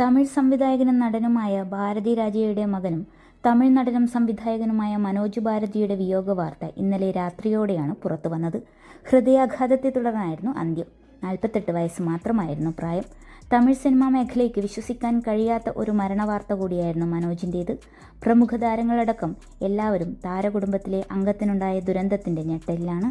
തമിഴ് സംവിധായകനും നടനുമായ ഭാരതി രാജയുടെ മകനും തമിഴ് നടനും സംവിധായകനുമായ മനോജ് ഭാരതിയുടെ വിയോഗ വാർത്ത ഇന്നലെ രാത്രിയോടെയാണ് പുറത്തു വന്നത് ഹൃദയാഘാതത്തെ തുടർന്നായിരുന്നു അന്ത്യം. നാൽപ്പത്തെട്ട് വയസ്സ് മാത്രമായിരുന്നു പ്രായം. തമിഴ് സിനിമാ മേഖലയ്ക്ക് വിശ്വസിക്കാൻ കഴിയാത്ത ഒരു മരണവാർത്ത കൂടിയായിരുന്നു മനോജിന്റേത് പ്രമുഖ താരങ്ങളടക്കം എല്ലാവരും താരകുടുംബത്തിലെ അംഗത്തിനുണ്ടായ ദുരന്തത്തിന്റെ ഞെട്ടലിലാണ്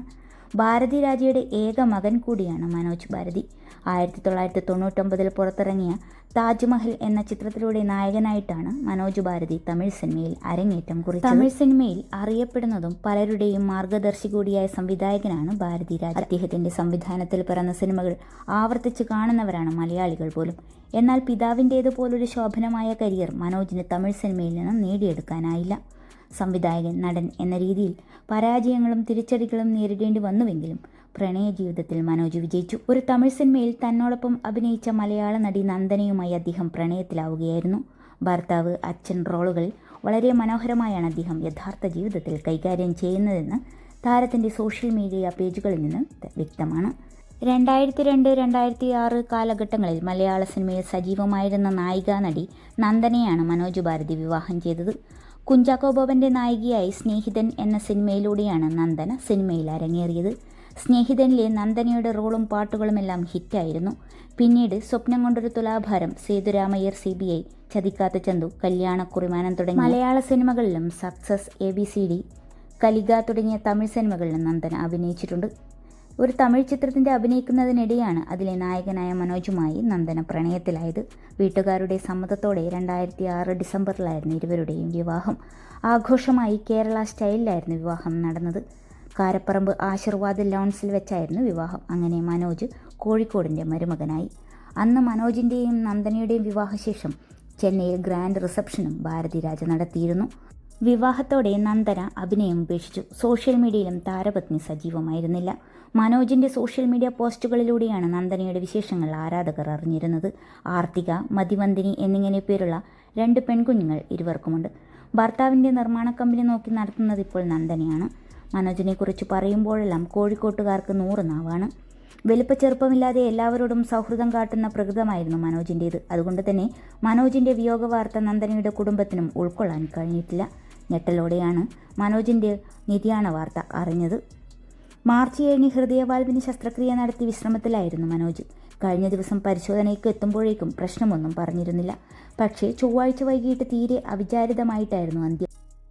ഭാരതി രാജയുടെ ഏക മകൻ കൂടിയാണ് മനോജ് ഭാരതി. ആയിരത്തി തൊള്ളായിരത്തി തൊണ്ണൂറ്റൊമ്പതിൽ പുറത്തിറങ്ങിയ താജ്മഹൽ എന്ന ചിത്രത്തിലൂടെ നായകനായിട്ടാണ് മനോജ് ഭാരതി തമിഴ് സിനിമയിൽ അരങ്ങേറ്റം കുറിച്ചത്. തമിഴ് സിനിമയിൽ അറിയപ്പെടുന്നതും പലരുടെയും മാർഗദർശി കൂടിയായ സംവിധായകനാണ് ഭാരതി രാജ. അദ്ദേഹത്തിന്റെ സംവിധാനത്തിൽ പിറന്ന സിനിമകൾ ആവർത്തിച്ച് കാണുന്നവരാണ് മലയാളികൾ പോലും. എന്നാൽ പിതാവിന്റേതുപോലൊരു ശോഭനമായ കരിയർ മനോജിന് തമിഴ് സിനിമയിൽ നിന്ന് നേടിയെടുക്കാനായില്ല. സംവിധായകൻ നടൻ എന്ന രീതിയിൽ പരാജയങ്ങളും തിരിച്ചടികളും നേരിടേണ്ടി വന്നുവെങ്കിലും പ്രണയ ജീവിതത്തിൽ മനോജ് വിജയിച്ചു. ഒരു തമിഴ് സിനിമയിൽ തന്നോടൊപ്പം അഭിനയിച്ച മലയാള നടി നന്ദനയുമായി അദ്ദേഹം പ്രണയത്തിലാവുകയായിരുന്നു. ഭർത്താവ് അച്ഛൻ റോളുകളിൽ വളരെ മനോഹരമായാണ് അദ്ദേഹം യഥാർത്ഥ ജീവിതത്തിൽ കൈകാര്യം ചെയ്യുന്നതെന്ന് താരത്തിന്റെ സോഷ്യൽ മീഡിയ പേജുകളിൽ നിന്ന് വ്യക്തമാണ്. രണ്ടായിരത്തി രണ്ട് രണ്ടായിരത്തി ആറ് കാലഘട്ടങ്ങളിൽ മലയാള സിനിമയിൽ സജീവമായിരുന്ന നായികാ നടി നന്ദനയാണ് മനോജ് ഭാരതി വിവാഹം ചെയ്തത്. കുഞ്ചാക്കോ ബോബന്റെ നായികയായി സ്നേഹിതൻ എന്ന സിനിമയിലൂടെയാണ് നന്ദന സിനിമയിൽ അരങ്ങേറിയത്. സ്നേഹിതനിലെ നന്ദനയുടെ റോളും പാട്ടുകളുമെല്ലാം ഹിറ്റായിരുന്നു. പിന്നീട് Swapnam Kondoru Thulabharam Sethuramayyar C B I Chathikkatha Chanthu Kalyanakkurimanam തുടങ്ങിയ തുടങ്ങി മലയാള സിനിമകളിലും success A B C D Kalika തുടങ്ങിയ തമിഴ് സിനിമകളിലും നന്ദന അഭിനയിച്ചിട്ടുണ്ട്. ഒരു തമിഴ് ചിത്രത്തിന്റെ അഭിനയിക്കുന്നതിനിടെയാണ് അതിലെ നായകനായ മനോജുമായി നന്ദന പ്രണയത്തിലായത്. വീട്ടുകാരുടെ സമ്മതത്തോടെ രണ്ടായിരത്തി ആറ് ഡിസംബറിലായിരുന്നു ഇരുവരുടെയും വിവാഹം. ആഘോഷമായി കേരള സ്റ്റൈലിലായിരുന്നു വിവാഹം നടന്നത്. കാരപ്പറമ്പ് ആശീർവാദ് ലോൺസിൽ വെച്ചായിരുന്നു വിവാഹം. അങ്ങനെ മനോജ് കോഴിക്കോടിന്റെ മരുമകനായി. അന്ന് മനോജിന്റെയും നന്ദനയുടെയും വിവാഹശേഷം ചെന്നൈയിൽ ഗ്രാൻഡ് റിസപ്ഷനും ഭാരതി രാജ നടത്തിയിരുന്നു. വിവാഹത്തോടെ നന്ദന അഭിനയം ഉപേക്ഷിച്ചു. സോഷ്യൽ മീഡിയയിലും താരപത്നി സജീവമായിരുന്നില്ല. മനോജിന്റെ സോഷ്യൽ മീഡിയ പോസ്റ്റുകളിലൂടെയാണ് നന്ദനയുടെ വിശേഷങ്ങൾ ആരാധകർ അറിഞ്ഞിരുന്നത്. ആർത്തിക മതിവന്തിനി എന്നിങ്ങനെ പേരുള്ള രണ്ട് പെൺകുഞ്ഞുങ്ങൾ ഇരുവർക്കുമുണ്ട്. ഭർത്താവിന്റെ നിർമ്മാണ കമ്പനി നോക്കി നടത്തുന്നത് ഇപ്പോൾ നന്ദനയാണ്. മനോജിനെക്കുറിച്ച് പറയുമ്പോഴെല്ലാം കോഴിക്കോട്ടുകാർക്ക് നൂറ് നാവാണ്. ചെറുപ്പമില്ലാതെ എല്ലാവരോടും സൗഹൃദം കാട്ടുന്ന പ്രകൃതമായിരുന്നു മനോജിന്റേത് അതുകൊണ്ട് തന്നെ മനോജിന്റെ വിയോഗ വാർത്ത നന്ദനയുടെ കുടുംബത്തിനും ഉൾക്കൊള്ളാൻ കഴിഞ്ഞിട്ടില്ല. ഞെട്ടലോടെയാണ് മനോജിന്റെ നിര്യാണ വാർത്ത അറിഞ്ഞത്. മാർച്ച് ഏഴിന് ഹൃദയവാൽവിന് ശസ്ത്രക്രിയ നടത്തി വിശ്രമത്തിലായിരുന്നു മനോജ്. കഴിഞ്ഞ ദിവസം പരിശോധനയ്ക്ക് എത്തുമ്പോഴേക്കും പ്രശ്നമൊന്നും പറഞ്ഞിരുന്നില്ല. പക്ഷേ ചൊവ്വാഴ്ച വൈകിട്ട് തീരെ അവിചാരിതമായിട്ടായിരുന്നു അന്ത്യം.